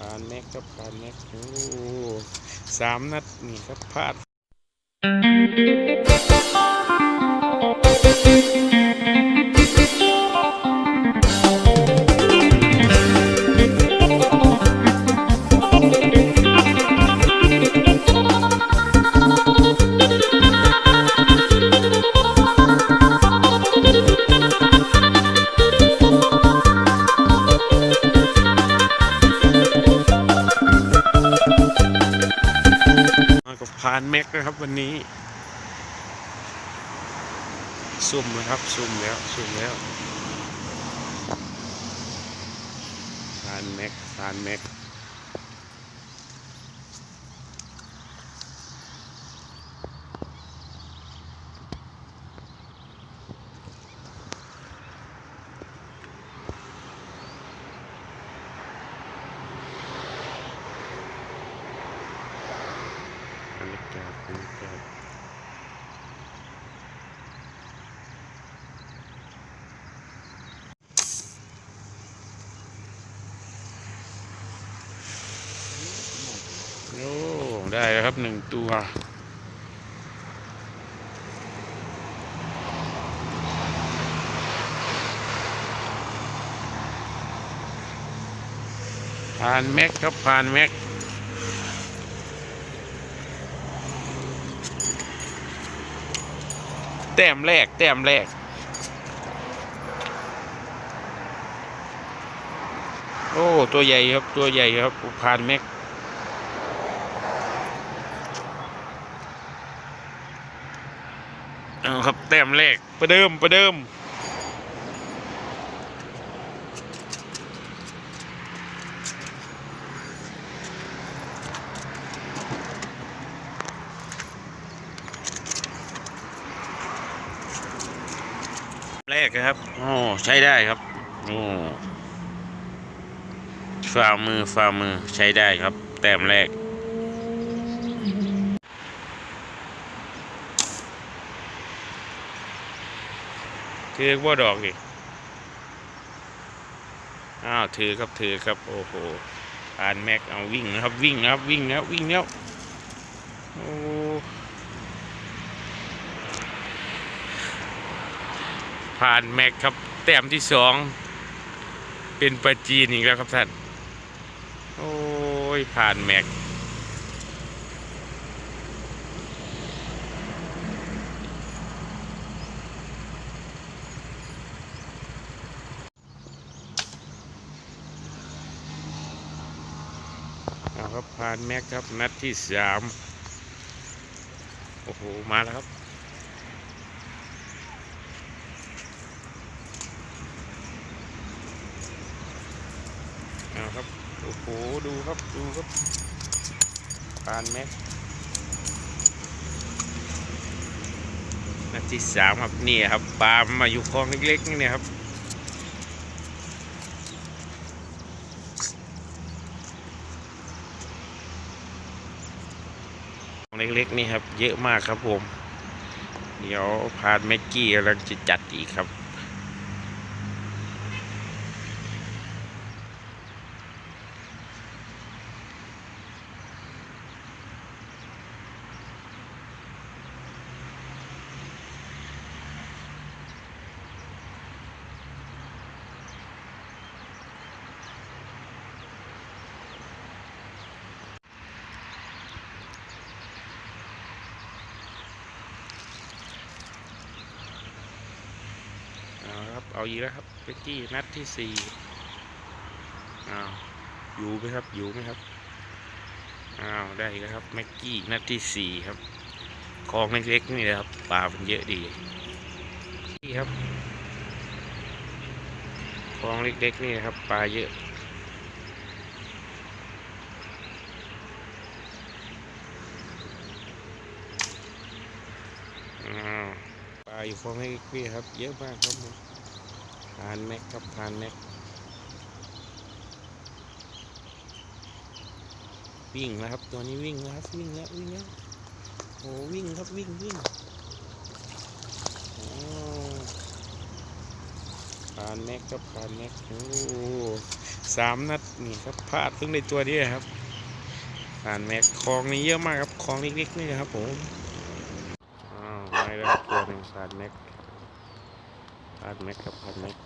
ผ่านแม็กครับผ่านแม็กโอ้สามนัดนี่ครับพลาด แม็กนะครับวันนี้ซุ่มนะครับซุ่มแล้วซุ่มแล้วซานแม็กซานแม็กบรรยากาศบรรยากาศ โอ้ได้แล้วครับหนึ่งตัว ผ่านแม็กครับผ่านแม็กแต้มแรกแต้มแรก โอ้ ตัวใหญ่ครับตัวใหญ่ครับผ่านแม็ก เอาครับ แต้มแรกประเดิมประเดิมแรกครับโอ้ใช้ได้ครับโอ้ฝ่ามือฝ่ามือใช้ได้ครับ แต้มแรก ถือว่าดอกดิอ้าวถือครับถือครับโอ้โหผ่านแม็กเอาวิ่งนะครับวิ่งนะครับวิ่งแล้ววิ่งแล้วโอ้ผ่านแม็กครับแต้มที่สองเป็นปลาจีนอีกแล้วครับท่าน โอ้ยผ่านแม็ก เอาครับผ่านแม็กครับนัดที่สามโอ้โห มาแล้วครับ เอาครับ โอ้โห ดูครับ ดูครับปานแม็กนัดที่สามครับนี่ครับปลามาอยู่คลองเล็กๆนี่เนี่ยครับ คลอง เล็กๆนี่ครับ เยอะมากครับผม เดี๋ยวพานแม็กกี้กำลังจะจัดอีกครับ เอาอีกแล้วครับเบกกี้นัดที่สี่อ้าวอยู่ไหมครับอยู่ไหมครับอ้าวได้อีกแล้วครับแม็กกี้นัดที่สี่ครับคลองเล็กๆนี่นะครับปลามันเยอะดีนี่ครับคลองเล็กๆนี่นะครับปลาเยอะอ้าวปลาอยู่คลองเล็กๆนี่ครับเยอะมากครับ ผมผ่านแม็กครับผ่านแม็กวิ่งแล้วครับ ตัวนี้วิ่งแล้วครับวิ่งแล้ววิ่งแล้วโอ้วิ่งครับวิ่งวิ่งโอ้ผ่านแม็กครับผ่านแม็กโอ้สามนัดนี่ครับพลาดเพิ่งได้ตัวเดียวครับผ่านแม็กคลองนี่เยอะมากครับคลองเล็กๆนี่นะครับผมอ้าวไม่แล้วตัวหนึ่งผ่านแม็กผ่านแม็กครับผ่านแม็ก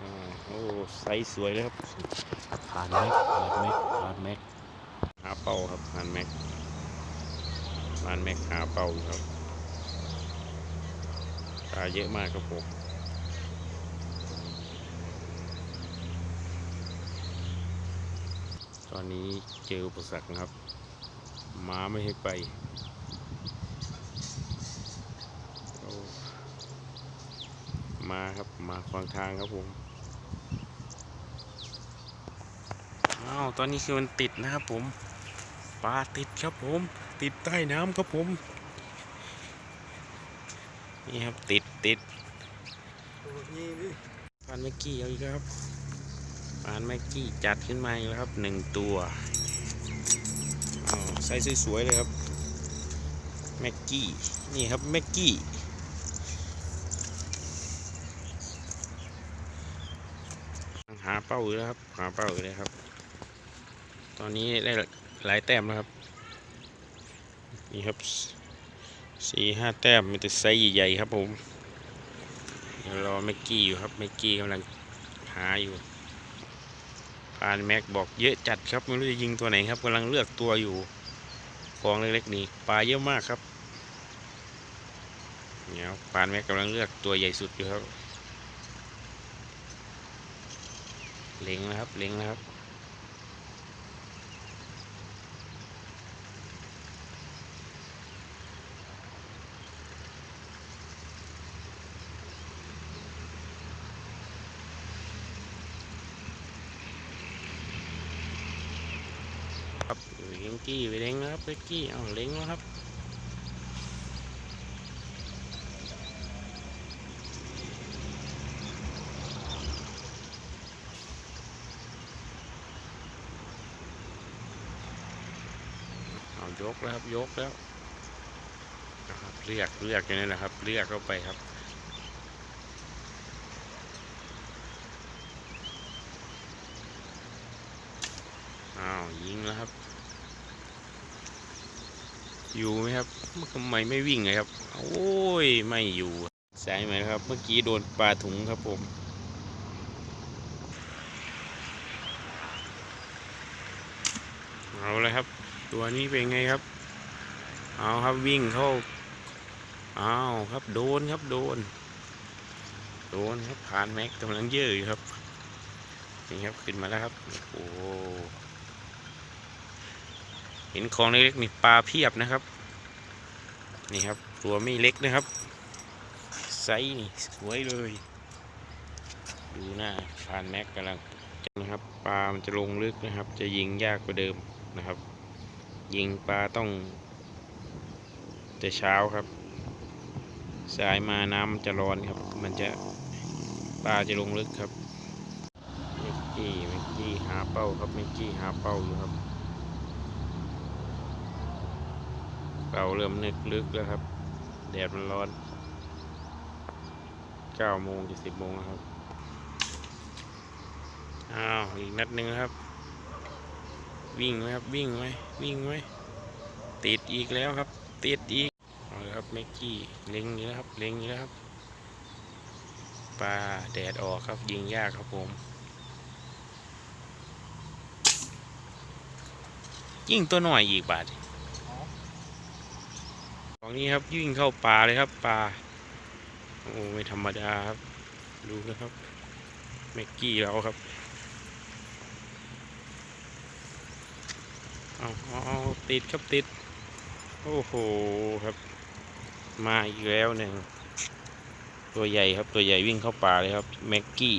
อ่าโอ้ ไซส์สวยเลยครับผ่านแม็กผ่านแม็กผ่านแม็กหาเป้าครับผ่านแม็กผ่านแม็กหาเป้าอยู่ครับปลาเยอะมากครับผมตอนนี้เจออุปสรรคนะครับม้าไม่ให้ไปโอ้มาครับ มาขวางทางครับผม อ้าวตอนนี้คือมันติดนะครับผมปลาติดครับผม ติดใต้น้ำครับผม นี่ครับติดติดปานเมื่อกี้เอาอีกครับปานแม็กกี้จัดขึ้นมาอีกแล้วครับหนึ่งตัวอ้าวไซส์สวยๆเลยครับแม็กกี้นี่ครับแม็กกี้หาเป้าอยู่แล้วครับหาเป้าอยู่เลยครับ ตอนนี้ได้หลายแต้มแล้วครับ นี่ครับสี่ห้าแต้มมีแต่ไซส์ใหญ่ๆครับผมเดี๋ยวรอแม็กกี้อยู่ครับแม็กกี้กำลังหาอยู่ปานแม็กบอกเยอะจัดครับไม่รู้จะยิงตัวไหนครับกำลังเลือกตัวอยู่คลองเล็กๆนี่ปลาเยอะมากครับเนี่ยปานแม็กกำลังเลือกตัวใหญ่สุดอยู่ครับเล็งนะครับเล็งนะครับ กี้ไปเล็งนะครับเล็งกี้เอาเล็งแล้วครับเอายกแล้วครับยกแล้วนะครับเรียกเรียกอย่างนี้แหละครับ เรียกเข้าไปครับอ้าวยิงแล้วครับ อยู่ไหมครับทำไมไม่วิ่งเลยครับ โอ้ยไม่อยู่แสงไหมครับ เมื่อกี้โดนปลาถุงครับผมเอาเลยครับ ตัวนี้เป็นไงครับ เอาครับวิ่งเข้าเอาครับโดนครับโดน โดนครับผ่านแม็กกำลังเยอะอยู่ครับนี่ครับขึ้นมาแล้วครับ โอ้ เห็นของเล็กๆนี่ปลาเพียบนะครับ นี่ครับตัวไม่เล็กนะครับไซส์นี่สวยเลย ดูหน้าผ่านแม็กกำลังนะครับปลามันจะลงลึกนะครับ จะยิงยากกว่าเดิมนะครับ ยิงปลาต้องแต่เช้าครับ สายมาน้ำจะร้อนครับ มันจะปลาจะลงลึกครับเมกกี้เมกกี้หาเป้าครับเมกกี้หาเป้าอยู่ครับ เป้าเริ่มนึกลึกแล้วครับ แดดมันร้อนเก้าโมงจะสิบโมงครับ อ้าว อีกนัดหนึ่งครับ วิ่งไหมครับ วิ่งไหมวิ่งไหมติดอีกแล้วครับ ติดอีกเอาลยครับเมกกี้เล็งอยู่แล้วครับ เล็งอยู่แล้วครับปลาแดดออกครับยิงยากครับผมยิงตัวหน่อยอีกบาท ของนี้ครับยิ่งเข้าป่าเลยครับปลาโอ้ไม่ธรรมดาครับ ดูนะครับเมกกี้เราครับอาเอาเอาติดครับติด โอ้โหครับ มาอีกแล้วหนึ่งตัวใหญ่ครับตัวใหญ่วิ่งเข้าป่าเลยครับแม็กกี้